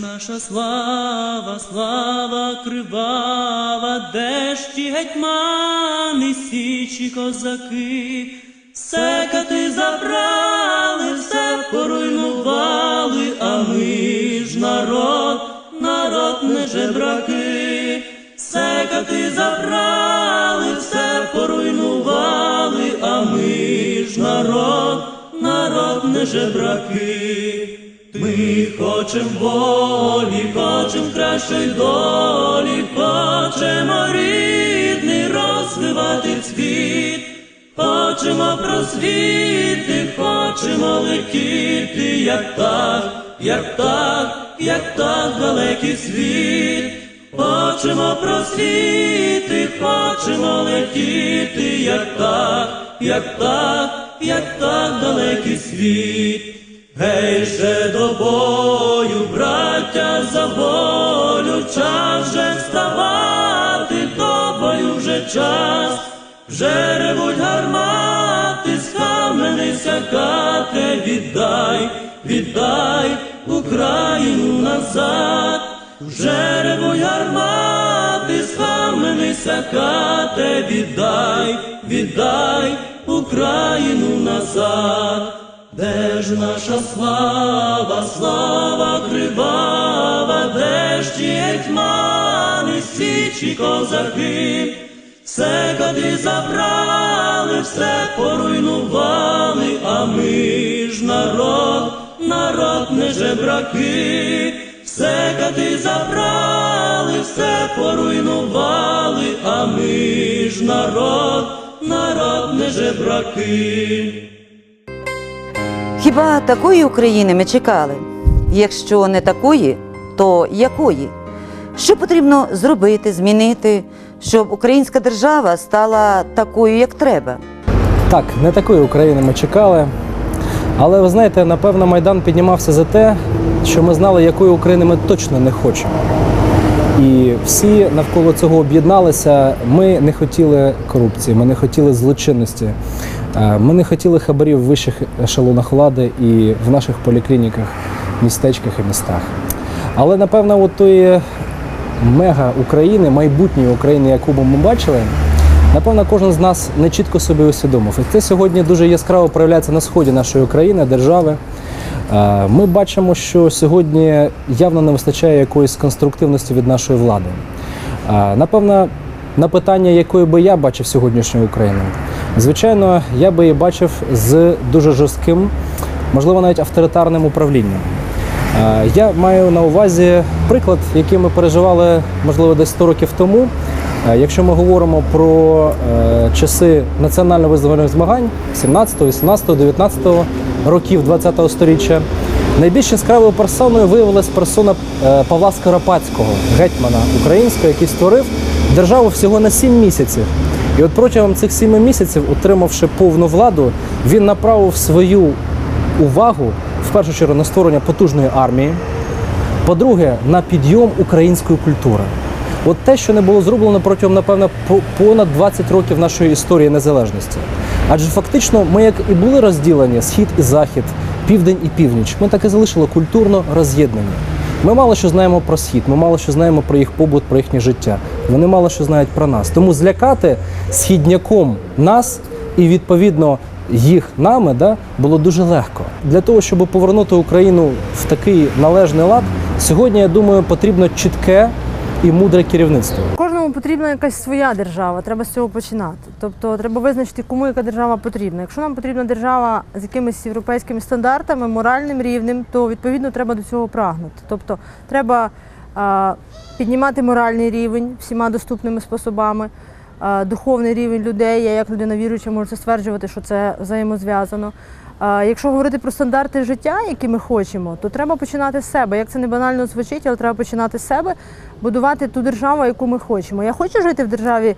наша слава, слава кривава, де ж ті гетьмани, січі козаки, секати забрали, все поруйнували, а ми ж народ, народ не жебраки, секати забрали, все поруйнували, а ми ж народ, народ не жебраки. Ми хочем волі, хочем кращої долі, хочемо рідний розвивати цвіт, хочемо просвіти, хочемо летіти, як так, як так, як так далекий світ. Хочемо просвіти, хочемо летіти, як так, як так, як так далекий світ. Гей же до бою, браття, за волю, час же вставати, до бою вже час, вже ревуть гармати, схаменися, кате, віддай, віддай Україну назад, вже ревуть гармати, схаменися, кате, віддай, віддай Україну назад. Де ж наша слава, слава кривава, де ж ті гетьмани, січі козаки, все годи забрали, все поруйнували, а ми ж народ, народ не жебраки, все годи забрали, все поруйнували, а ми ж народ, народ не жебраки. Хіба такої України ми чекали? Якщо не такої, то якої? Що потрібно зробити, змінити, щоб українська держава стала такою, як треба? Так, не такої України ми чекали. Але ви знаєте, напевно, Майдан піднімався за те, що ми знали, якої України ми точно не хочемо. І всі навколо цього об'єдналися. Ми не хотіли корупції, ми не хотіли злочинності, ми не хотіли хабарів в вищих ешелонах влади і в наших поліклініках, містечках і містах. Але напевно, от тої мега України, майбутньої України, яку би ми бачили, напевно, кожен з нас не чітко собі усвідомив. І це сьогодні дуже яскраво проявляється на сході нашої країни, держави. Е, Ми бачимо, що сьогодні явно не вистачає якоїсь конструктивності від нашої влади. Е, Напевно, на питання, якою би я бачив сьогоднішню Україну, звичайно, я би її бачив з дуже жорстким, можливо, навіть авторитарним управлінням. Е, Я маю на увазі приклад, який ми переживали, можливо, десь 100 років тому. Е, Якщо ми говоримо про е, часи національно-визвольних змагань 17, 18, 19 років 20-го сторіччя, найбільш яскравою персоною виявилась персона Павла Скоропадського, гетьмана українського, який створив державу всього на 7 місяців. І от протягом цих 7 місяців, отримавши повну владу, він направив свою увагу в першу чергу на створення потужної армії. По-друге, на підйом української культури. От те, що не було зроблено протягом, напевно, понад 20 років нашої історії незалежності. Адже фактично ми як і були розділені схід і захід, південь і північ. Ми так і залишили культурно роз'єднані. Ми мало що знаємо про схід, ми мало що знаємо про їх побут, про їхнє життя. Вони мало що знають про нас. Тому злякати східняком нас і відповідно їх нами да, було дуже легко. Для того, щоб повернути Україну в такий належний лад, сьогодні я думаю, потрібно чітке і мудре керівництво. Кожному потрібна якась своя держава, треба з цього починати. Тобто треба визначити, кому яка держава потрібна. Якщо нам потрібна держава з якимись європейськими стандартами, моральним рівнем, то відповідно треба до цього прагнути. Тобто треба піднімати моральний рівень всіма доступними способами, духовний рівень людей. Я як людина віруюча можу це стверджувати, що це взаємозв'язано. Якщо говорити про стандарти життя, які ми хочемо, то треба починати з себе. Як це не банально звучить, але треба починати з себе, будувати ту державу, яку ми хочемо. Я хочу жити в державі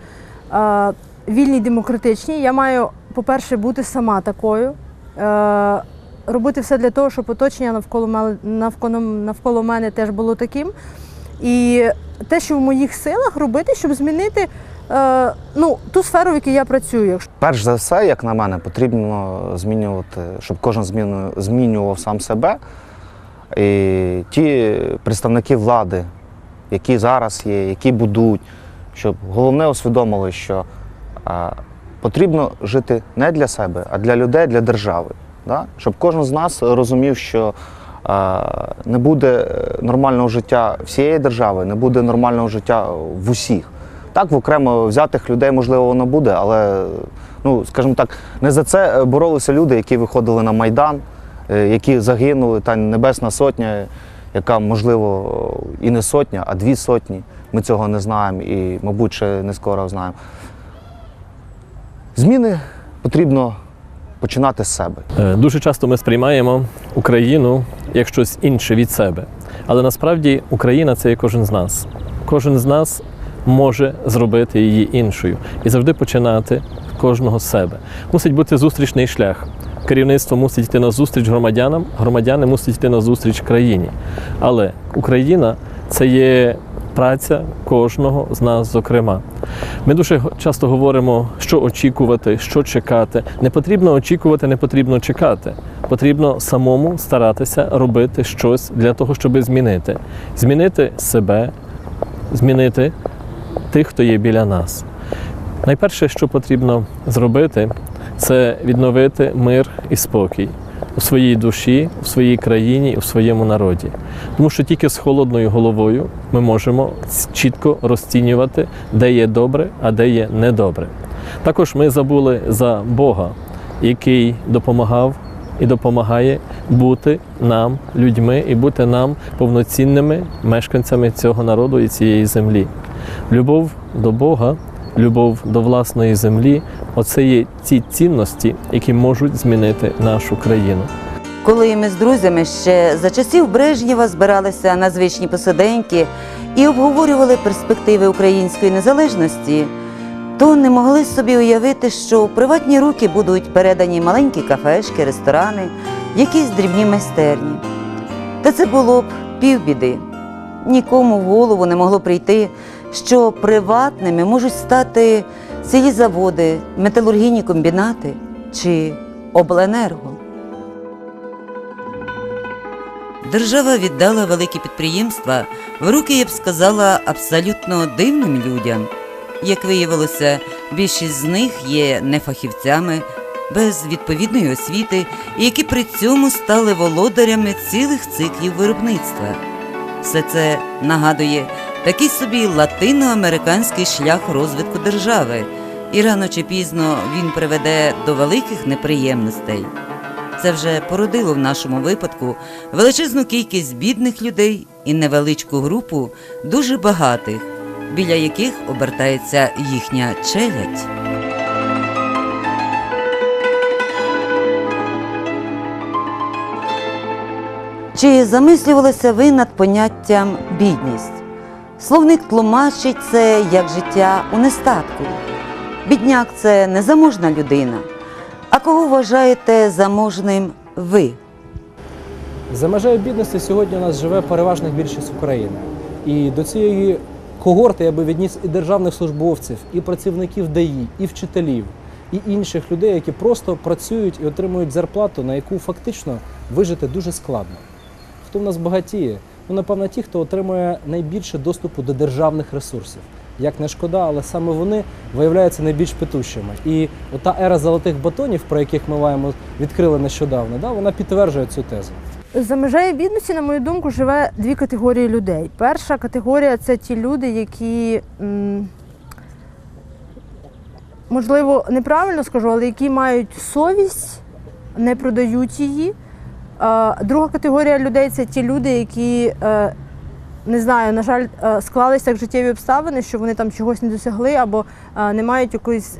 е, вільній, демократичній. Я маю, по-перше, бути сама такою, е, робити все для того, щоб оточення навколо навколо, навколо мене теж було таким. І те, що в моїх силах робити, щоб змінити е, ну, ту сферу, в якій я працюю. Перш за все, як на мене, потрібно змінювати, щоб кожен змінював сам себе, і ті представники влади, які зараз є, які будуть, щоб головне усвідомили, що а, потрібно жити не для себе, а для людей, для держави. Да? Щоб кожен з нас розумів, що а, не буде е, нормального життя всієї держави, не буде нормального життя в усіх. Так, в окремо взятих людей, можливо, воно буде, але, ну, скажімо так, не за це боролися люди, які виходили на Майдан, е, які загинули, та Небесна Сотня, яка, можливо, і не сотня, а дві сотні. Ми цього не знаємо і, мабуть, ще не скоро знаємо. Зміни потрібно починати з себе. Е, Дуже часто ми сприймаємо Україну як щось інше від себе. Але насправді Україна це є кожен з нас. Кожен з нас може зробити її іншою і завжди починати кожного з себе. Мусить бути зустрічний шлях. Керівництво мусить йти на зустріч громадянам, громадяни мусять йти на зустріч країні. Але Україна це є праця кожного з нас, зокрема. Ми дуже часто говоримо, що очікувати, що чекати. Не потрібно очікувати, не потрібно чекати. Потрібно самому старатися робити щось для того, щоб змінити. Змінити себе, змінити тих, хто є біля нас. Найперше, що потрібно зробити, це відновити мир і спокій у своїй душі, у своїй країні, у своєму народі. Тому що тільки з холодною головою ми можемо чітко розцінювати, де є добре, а де є недобре. Також ми забули за Бога, який допомагав і допомагає бути нам людьми і бути нам повноцінними мешканцями цього народу і цієї землі. Любов до Бога, любов до власної землі оце є ті цінності, які можуть змінити нашу країну. Коли ми з друзями ще за часів Брежнєва збиралися на звичні посиденьки і обговорювали перспективи української незалежності, то не могли собі уявити, що в приватні руки будуть передані маленькі кафешки, ресторани, якісь дрібні майстерні. Та це було б півбіди. Нікому в голову не могло прийти, що приватними можуть стати цілі заводи, металургійні комбінати чи обленерго. Держава віддала великі підприємства в руки, я б сказала, абсолютно дивним людям. Як виявилося, більшість з них є нефахівцями, без відповідної освіти, і які при цьому стали володарями цілих циклів виробництва. Все це нагадує такий собі латиноамериканський шлях розвитку держави, і рано чи пізно він приведе до великих неприємностей. Це вже породило в нашому випадку величезну кількість бідних людей і невеличку групу дуже багатих, біля яких обертається їхня челядь. Чи замислювалися ви над поняттям бідність? Словник тлумачить це як життя у нестатку. Бідняк це незаможна людина. А кого вважаєте заможним ви? За межею бідності сьогодні у нас живе переважна більшість України. І до цієї когорти я би відніс і державних службовців, і працівників ДАІ, і вчителів, і інших людей, які просто працюють і отримують зарплату, на яку фактично вижити дуже складно. Хто в нас багатіє? Ну, напевно, ті, хто отримує найбільше доступу до державних ресурсів. Як не шкода, але саме вони виявляються найбільш питущими. І ота ера золотих батонів, про яких ми маємо відкрили нещодавно, да, вона підтверджує цю тезу. За межею бідності, на мою думку, живе дві категорії людей. Перша категорія це ті люди, які, можливо, неправильно скажу, але які мають совість, не продають її. Друга категорія людей це ті люди, які, е, не знаю, на жаль, е, склалися так життєві обставини, що вони там чогось не досягли або е, не мають якоїсь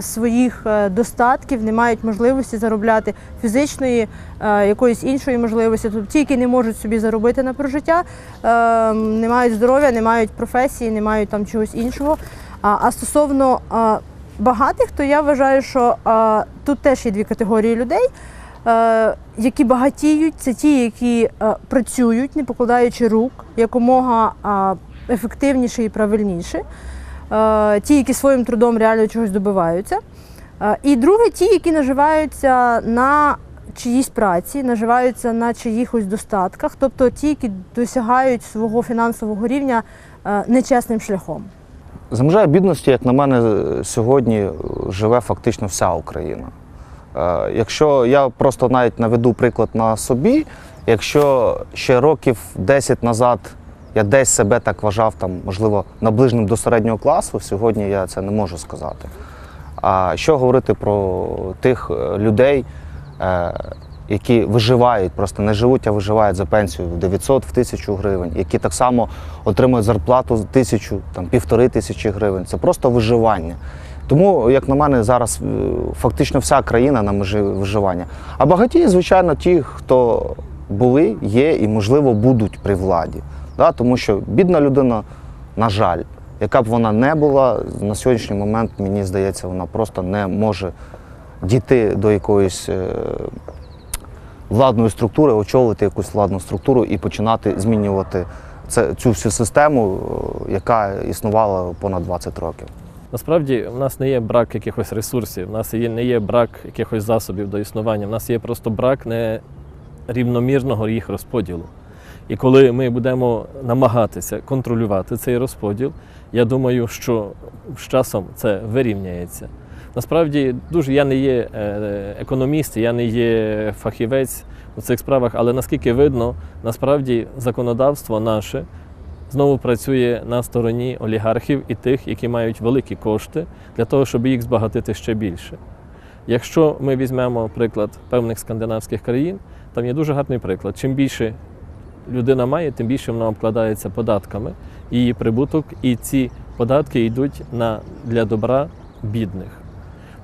своїх достатків, не мають можливості заробляти фізичної, якоїсь іншої можливості. Тобто ті, які не можуть собі заробити на прожиття, не мають здоров'я, не мають професії, не мають там чогось іншого. А, стосовно багатих, то я вважаю, що тут теж є дві категорії людей. Е, Які багатіють, це ті, які е, працюють, не покладаючи рук, якомога ефективніше і правильніше. Е, ті, які своїм трудом реально чогось добиваються. І друге, ті, які наживаються на чиїсь праці, наживаються на чиїхось достатках, тобто ті, які досягають свого фінансового рівня нечесним шляхом. За межею бідності, як на мене, сьогодні живе фактично вся Україна. Е, Якщо я просто навіть наведу приклад на собі, якщо ще років 10 назад я десь себе так вважав, там, можливо, наближеним до середнього класу, сьогодні я це не можу сказати. А що говорити про тих е, людей, е, які виживають, просто не живуть, а виживають за пенсію в 900 в 1000 гривень, які так само отримують зарплату тисячу, там півтори тисячі гривень. Це просто виживання. Тому, як на мене, зараз е, фактично вся країна на межі виживання. А багаті, звичайно, ті, хто були, є і, можливо, будуть при владі. Да? Тому що бідна людина, на жаль, яка б вона не була, на сьогоднішній момент, мені здається, вона просто не може дійти до якоїсь е, владної структури, очолити якусь владну структуру і починати змінювати це, цю всю систему, е, яка існувала понад 20 років. Насправді в нас не є брак якихось ресурсів, в нас не є брак якихось засобів до існування, в нас є просто брак нерівномірного їх розподілу. І коли ми будемо намагатися контролювати цей розподіл, я думаю, що з часом це вирівняється. Насправді, дуже я не є е, економіст, я не є фахівець у цих справах, але наскільки видно, насправді законодавство наше знову працює на стороні олігархів і тих, які мають великі кошти для того, щоб їх збагатити ще більше. Якщо ми візьмемо приклад певних скандинавських країн, там є дуже гарний приклад. Чим більше людина має, тим більше вона обкладається податками, її прибуток, і ці податки йдуть на, для добра бідних.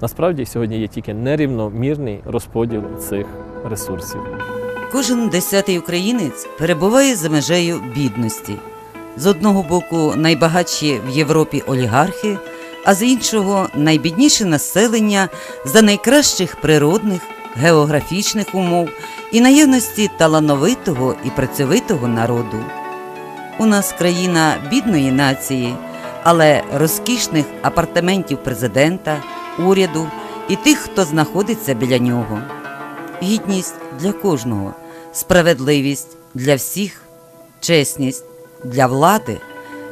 Насправді сьогодні є тільки нерівномірний розподіл цих ресурсів. Кожен десятий українець перебуває за межею бідності. З одного боку, найбагатші в Європі олігархи, а з іншого найбідніше населення за найкращих природних, географічних умов і наявності талановитого і працьовитого народу. У нас країна бідної нації, але розкішних апартаментів президента, уряду і тих, хто знаходиться біля нього. Гідність для кожного, справедливість для всіх, чесність для влади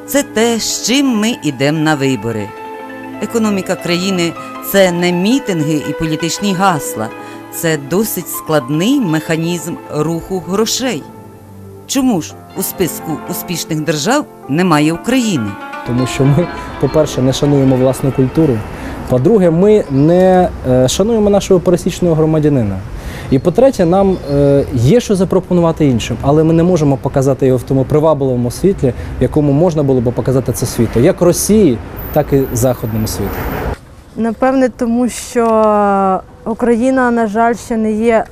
це те, з чим ми йдемо на вибори. Економіка країни це не мітинги і політичні гасла, це досить складний механізм руху грошей. Чому ж у списку успішних держав немає України? Тому що ми, по-перше, не шануємо власну культуру. По-друге, ми не е, шануємо нашого пересічного громадянина. І по-третє, нам е, є що запропонувати іншим, але ми не можемо показати його в тому привабливому світлі, в якому можна було би показати це світу, як Росії, так і західному світу. Напевне, тому що Україна, на жаль, ще не є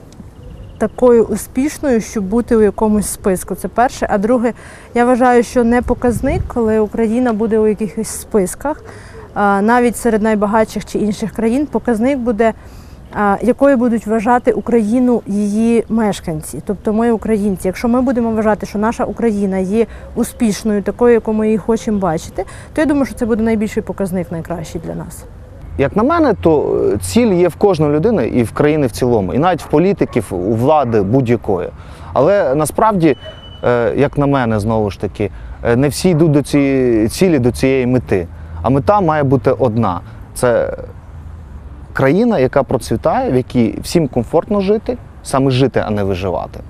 такою успішною, щоб бути у якомусь списку. Це перше. А друге, я вважаю, що не показник, коли Україна буде у якихось списках, навіть серед найбагатших чи інших країн, показник буде. Якою будуть вважати Україну її мешканці, тобто ми українці. Якщо ми будемо вважати, що наша Україна є успішною, такою, яку ми її хочемо бачити, то я думаю, що це буде найбільший показник, найкращий для нас. Як на мене, то е, ціль є в кожної людини і в країни в цілому, і навіть в політиків, у влади будь-якої. Але насправді, е, як на мене, знову ж таки, е, не всі йдуть до цієї цілі, до цієї мети. А мета має бути одна: це країна, яка процвітає, в якій всім комфортно жити, саме жити, а не виживати.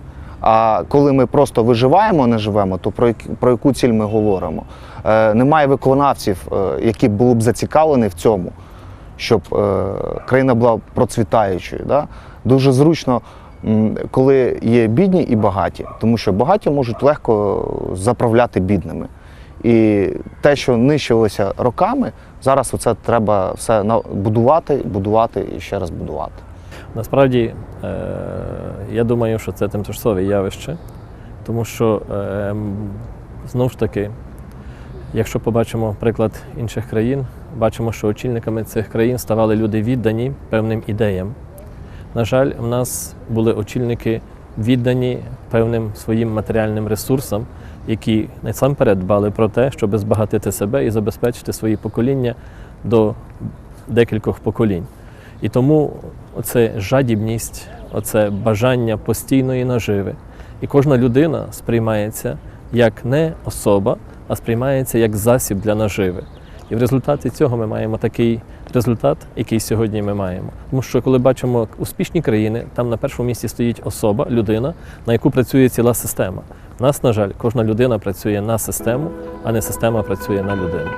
А коли ми просто виживаємо, а не живемо, то про, які- про яку ціль ми говоримо? Е, немає виконавців, е, які були б зацікавлені в цьому, щоб е, країна була процвітаючою. Да? Дуже зручно, коли є бідні і багаті, тому що багаті можуть легко заправляти бідними. І те, що нищилося роками, зараз оце треба все будувати, будувати і ще раз будувати. Насправді, е, я думаю, що це тимчасове явище, тому що е, знову ж таки, якщо побачимо приклад інших країн, бачимо, що очільниками цих країн ставали люди віддані певним ідеям. На жаль, в нас були очільники віддані певним своїм матеріальним ресурсам, які насамперед дбали про те, щоб збагатити себе і забезпечити свої покоління до декількох поколінь. І тому оце жадібність, оце бажання постійної наживи. І кожна людина сприймається як не особа, а сприймається як засіб для наживи. І в результаті цього ми маємо такий результат, який сьогодні ми маємо. Тому що коли бачимо успішні країни, там на першому місці стоїть особа, людина, на яку працює ціла система. У нас, на жаль, кожна людина працює на систему, а не система працює на людину.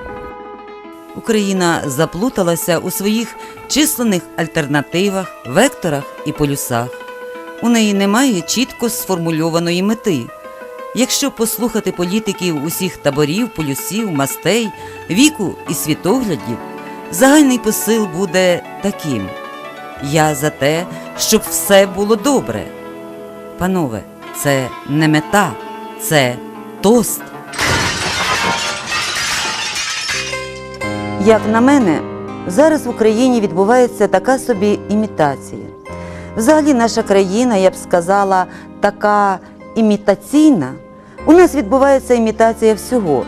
Україна заплуталася у своїх численних альтернативах, векторах і полюсах. У неї немає чітко сформульованої мети. Якщо послухати політиків усіх таборів, полюсів, мастей, віку і світоглядів, загальний посил буде таким: Я за те, щоб все було добре. Панове, це не мета, це тост. Як на мене, зараз в Україні відбувається така собі імітація. Взагалі, наша країна, я б сказала, така імітаційна. У нас відбувається імітація всього.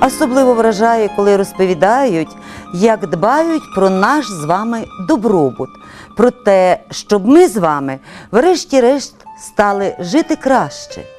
Особливо вражає, коли розповідають, як дбають про наш з вами добробут, про те, щоб ми з вами, врешті-решт, стали жити краще.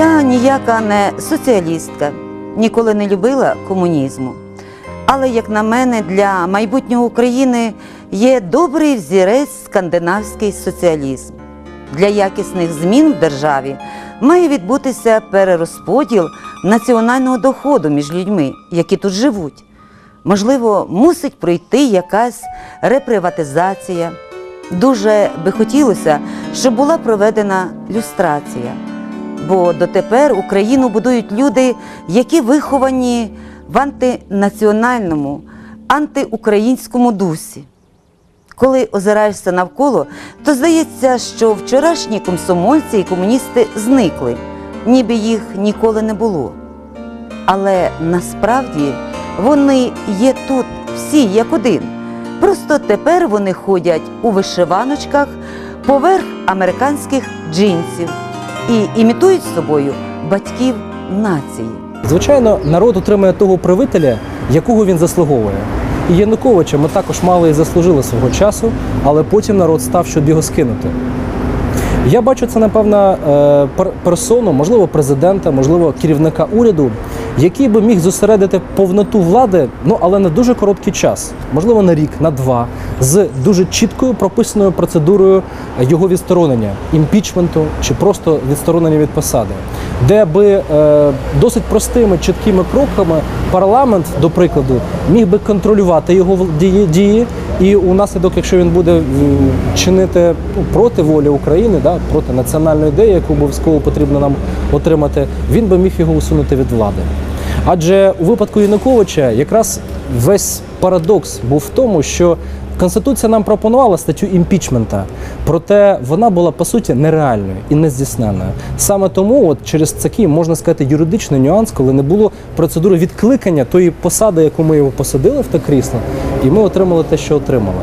Я ніяка не соціалістка, ніколи не любила комунізму. Але, як на мене, для майбутнього України є добрий взірець скандинавський соціалізм. Для якісних змін в державі має відбутися перерозподіл національного доходу між людьми, які тут живуть. Можливо, мусить пройти якась реприватизація. Дуже би хотілося, щоб була проведена люстрація. Бо дотепер Україну будують люди, які виховані в антинаціональному, антиукраїнському дусі. Коли озираєшся навколо, то здається, що вчорашні комсомольці і комуністи зникли, ніби їх ніколи не було. Але насправді вони є тут всі як один. Просто тепер вони ходять у вишиваночках поверх американських джинсів і імітують собою батьків нації. Звичайно, народ отримує того правителя, якого він заслуговує. І Януковича ми також мали і заслужили свого часу, але потім народ став, щоб його скинути. Я бачу це, напевно, е, пер- персону, можливо, президента, можливо, керівника уряду, який би міг зосередити повноту влади, ну але на дуже короткий час, можливо, на рік, на два, з дуже чіткою прописаною процедурою його відсторонення, імпічменту чи просто відсторонення від посади, де би е, досить простими чіткими кроками парламент, до прикладу, міг би контролювати його дії, дії і у наслідок, якщо він буде чинити проти волі України, да, проти національної ідеї, яку обов'язково потрібно нам отримати, він би міг його усунути від влади. Адже у випадку Януковича якраз весь парадокс був в тому, що Конституція нам пропонувала статтю імпічмента, проте вона була по суті нереальною і нездійсненою. Саме тому, от через такий можна сказати, юридичний нюанс, коли не було процедури відкликання тої посади, яку ми його посадили в те крісло, і ми отримали те, що отримали.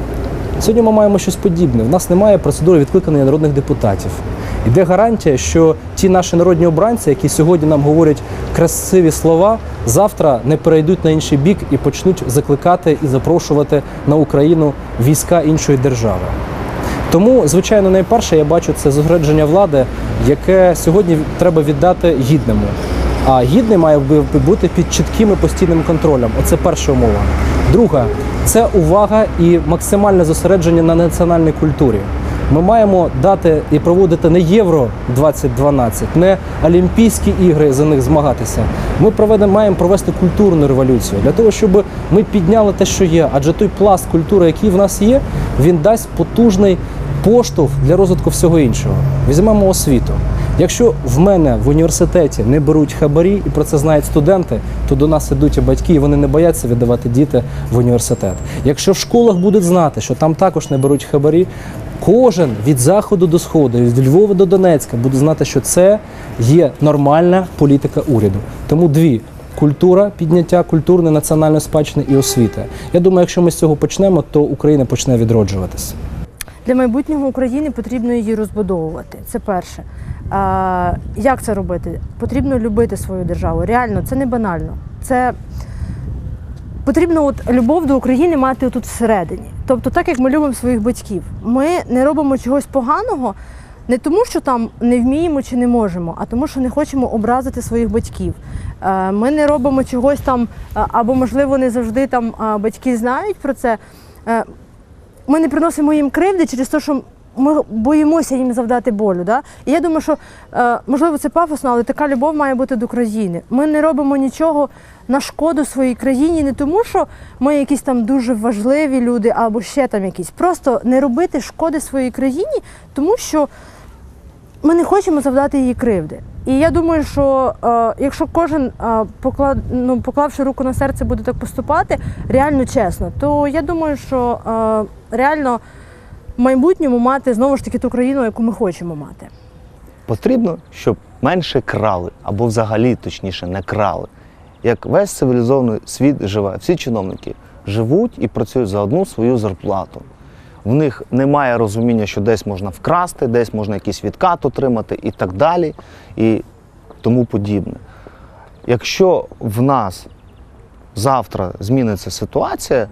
Сьогодні ми маємо щось подібне. В нас немає процедури відкликання народних депутатів. Іде гарантія, що ті наші народні обранці, які сьогодні нам говорять красиві слова, завтра не перейдуть на інший бік і почнуть закликати і запрошувати на Україну війська іншої держави. Тому, звичайно, найперше я бачу це зосередження влади, яке сьогодні треба віддати гідному. А гідний має бути під чітким і постійним контролем. Оце перша умова. Друга це увага і максимальне зосередження на національній культурі. Ми маємо дати і проводити не Євро 2012, не Олімпійські ігри за них змагатися. Ми проведемо, маємо провести культурну революцію для того, щоб ми підняли те, що є. Адже той пласт культури, який в нас є, він дасть потужний поштовх для розвитку всього іншого. Візьмемо освіту. Якщо в мене в університеті не беруть хабарі, і про це знають студенти, то до нас ідуть і батьки, і вони не бояться віддавати діти в університет. Якщо в школах будуть знати, що там також не беруть хабарі, кожен від заходу до сходу, від Львова до Донецька буде знати, що це є нормальна політика уряду. Тому дві. Культура, підняття культурної національної спадщини і освіта. Я думаю, якщо ми з цього почнемо, то Україна почне відроджуватися. Для майбутнього України потрібно її розбудовувати. Це перше. А, як це робити? Потрібно любити свою державу. Реально, це не банально. Це потрібно от любов до України мати тут всередині. Тобто, так як ми любимо своїх батьків, ми не робимо чогось поганого. Не тому, що там не вміємо чи не можемо, а тому, що не хочемо образити своїх батьків. Е, Ми не робимо чогось там, е, або, можливо, не завжди там е, батьки знають про це. Ми не приносимо їм кривди через те, що ми боїмося їм завдати болю. Да? І я думаю, що можливо це пафосно, але така любов має бути до країни. Ми не робимо нічого на шкоду своїй країні, не тому, що ми якісь там дуже важливі люди або ще там якісь. Просто не робити шкоди своїй країні, тому що ми не хочемо завдати їй кривди. І я думаю, що е, якщо кожен е, поклад, ну, поклавши руку на серце, буде так поступати реально чесно, то я думаю, що е, реально в майбутньому мати знову ж таки ту країну, яку ми хочемо мати. Потрібно, щоб менше крали, або взагалі, точніше, не крали. Як весь цивілізований світ живе, всі чиновники живуть і працюють за одну свою зарплату. В них немає розуміння, що десь можна вкрасти, десь можна якийсь відкат отримати і так далі, і тому подібне. Якщо в нас завтра зміниться ситуація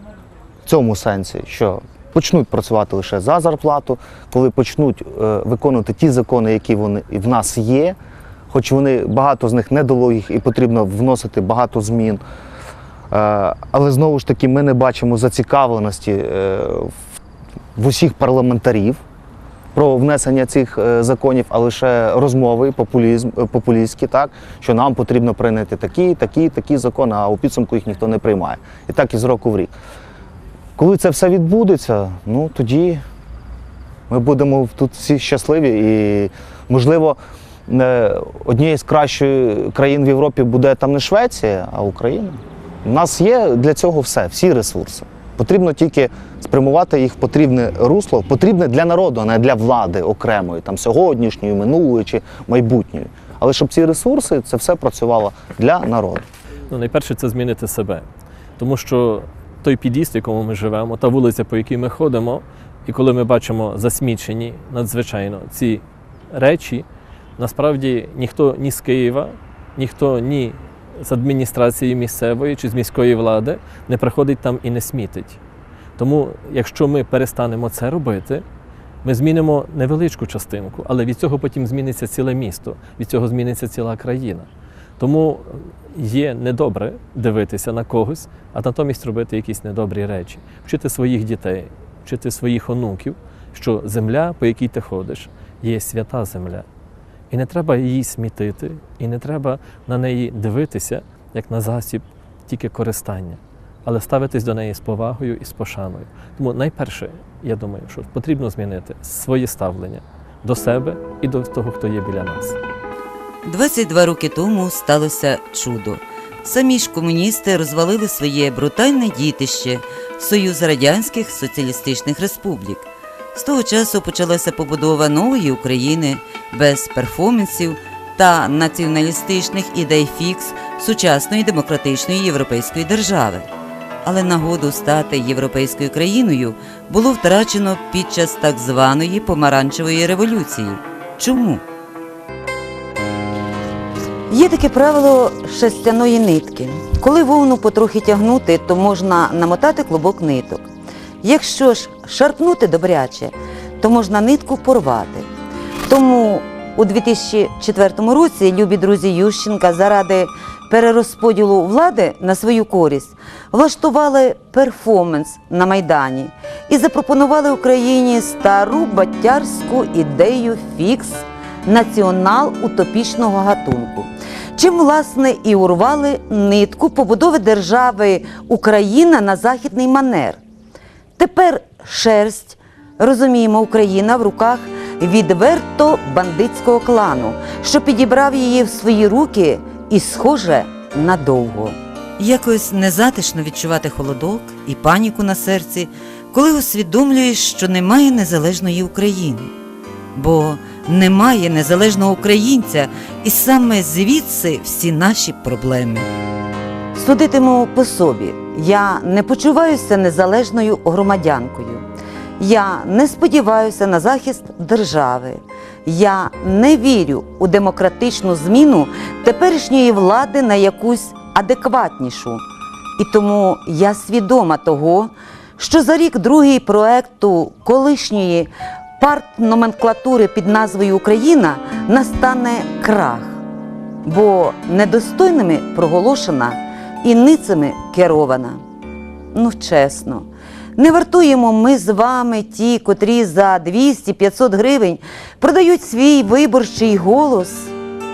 в цьому сенсі, що почнуть працювати лише за зарплату, коли почнуть е, виконувати ті закони, які вони в нас є, хоч вони багато з них недолугих і потрібно вносити багато змін. Е, але знову ж таки ми не бачимо зацікавленості е, в, усіх парламентарів про внесення цих е, законів, а лише розмови, популізм, популістські, так що нам потрібно прийняти такі, такі, такі закони, а у підсумку їх ніхто не приймає. І так із року в рік. Коли це все відбудеться, ну тоді ми будемо тут всі щасливі і, можливо, однією з кращих країн в Європі буде там не Швеція, а Україна. У нас є для цього все, всі ресурси. Потрібно тільки спрямувати їх в потрібне русло, потрібне для народу, а не для влади окремої, там сьогоднішньої, минулої чи майбутньої. Але щоб ці ресурси, це все працювало для народу. Ну, найперше це змінити себе. Тому що той під'їзд, в якому ми живемо, та вулиця, по якій ми ходимо, і коли ми бачимо засмічені надзвичайно ці речі, насправді ніхто ні з Києва, ніхто ні з адміністрації місцевої чи з міської влади не приходить там і не смітить. Тому, якщо ми перестанемо це робити, ми змінимо невеличку частинку, але від цього потім зміниться ціле місто, від цього зміниться ціла країна. Тому є недобре дивитися на когось, а натомість робити якісь недобрі речі, вчити своїх дітей, вчити своїх онуків, що земля, по якій ти ходиш, є свята земля. І не треба її смітити, і не треба на неї дивитися як на засіб тільки користання, але ставитись до неї з повагою і з пошаною. Тому найперше, я думаю, що потрібно змінити своє ставлення до себе і до того, хто є біля нас. 22 роки тому сталося чудо. Самі ж комуністи розвалили своє брутальне дітище Союз Радянських Соціалістичних Республік. З того часу почалася побудова нової України без перформансів та націоналістичних ідей фікс сучасної демократичної європейської держави. Але нагоду стати європейською країною було втрачено під час так званої помаранчевої революції. Чому? Є таке правило шерстяної нитки. Коли вовну потрохи тягнути, то можна намотати клубок ниток. Якщо ж шарпнути добряче, то можна нитку порвати. Тому у 2004 році любі друзі Ющенка заради перерозподілу влади на свою користь влаштували перформанс на Майдані і запропонували Україні стару батярську ідею фікс націонал утопічного гатунку. Чим, власне, і урвали нитку побудови держави Україна на західний манер. Тепер шерсть, розуміємо, Україна в руках відверто бандитського клану, що підібрав її в свої руки і, схоже, надовго. Якось незатишно відчувати холодок і паніку на серці, коли усвідомлюєш, що немає незалежної України. Бо немає незалежного українця, і саме звідси всі наші проблеми. Судитиму по собі. Я не почуваюся незалежною громадянкою. Я не сподіваюся на захист держави. Я не вірю у демократичну зміну теперішньої влади на якусь адекватнішу. І тому я свідома того, що за рік другий проекту колишньої партноменклатури під назвою Україна настане крах, бо недостойними проголошена і ницими керована. Ну, чесно, не вартуємо ми з вами ті, котрі за 200-500 гривень продають свій виборчий голос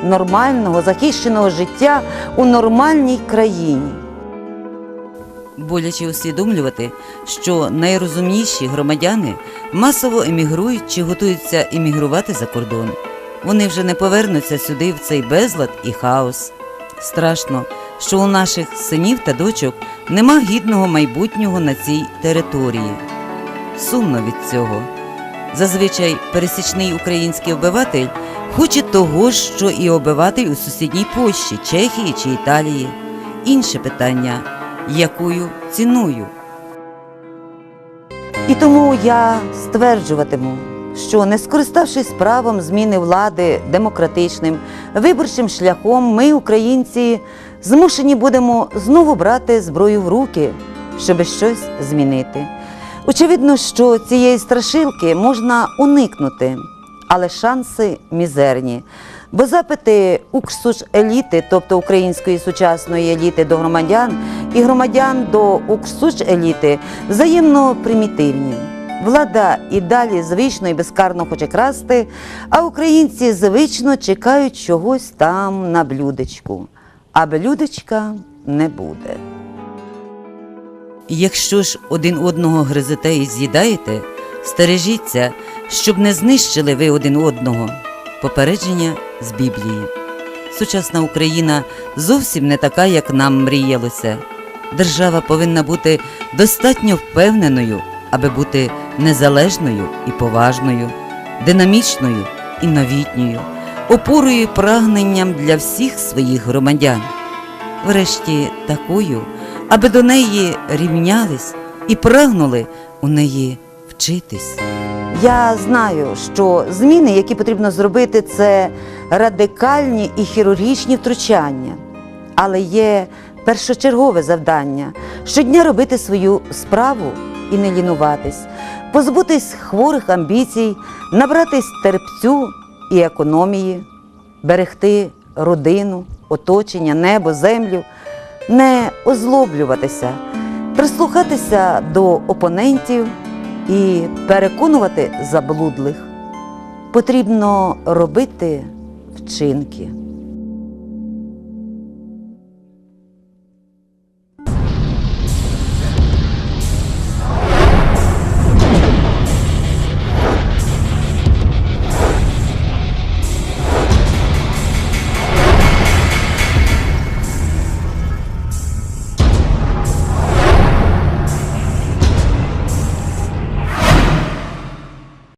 нормального захищеного життя у нормальній країні. Боляче усвідомлювати, що найрозумніші громадяни масово емігрують чи готуються емігрувати за кордон. Вони вже не повернуться сюди в цей безлад і хаос. Страшно, що у наших синів та дочок нема гідного майбутнього на цій території. Сумно від цього. Зазвичай пересічний український обиватель хоче того що і обиватель у сусідній Польщі, Чехії чи Італії. Інше питання якою ціною. І тому я стверджуватиму, що не скориставшись правом зміни влади демократичним виборчим шляхом, ми, українці, змушені будемо знову брати зброю в руки, щоб щось змінити. Очевидно, що цієї страшилки можна уникнути, але шанси мізерні. Бо запити уксуч еліти, тобто української сучасної еліти до громадян, і громадян до уксуч еліти взаємно примітивні. Влада і далі звично і безкарно хоче красти, а українці звично чекають чогось там на блюдечку. А блюдечка не буде. Якщо ж один одного гризете і з'їдаєте, стережіться, щоб не знищили ви один одного. Попередження з Біблії. Сучасна Україна зовсім не така, як нам мріялося. Держава повинна бути достатньо впевненою, аби бути незалежною і поважною, динамічною і новітньою, опорою і прагненням для всіх своїх громадян. Врешті такою, аби до неї рівнялись і прагнули у неї вчитись. Я знаю, що зміни, які потрібно зробити, це радикальні і хірургічні втручання, але є першочергове завдання щодня робити свою справу і не лінуватись, позбутись хворих амбіцій, набратись терпцю і економії, берегти родину, оточення, небо, землю, не озлоблюватися, прислухатися до опонентів і переконувати заблудлих. Потрібно робити вчинки.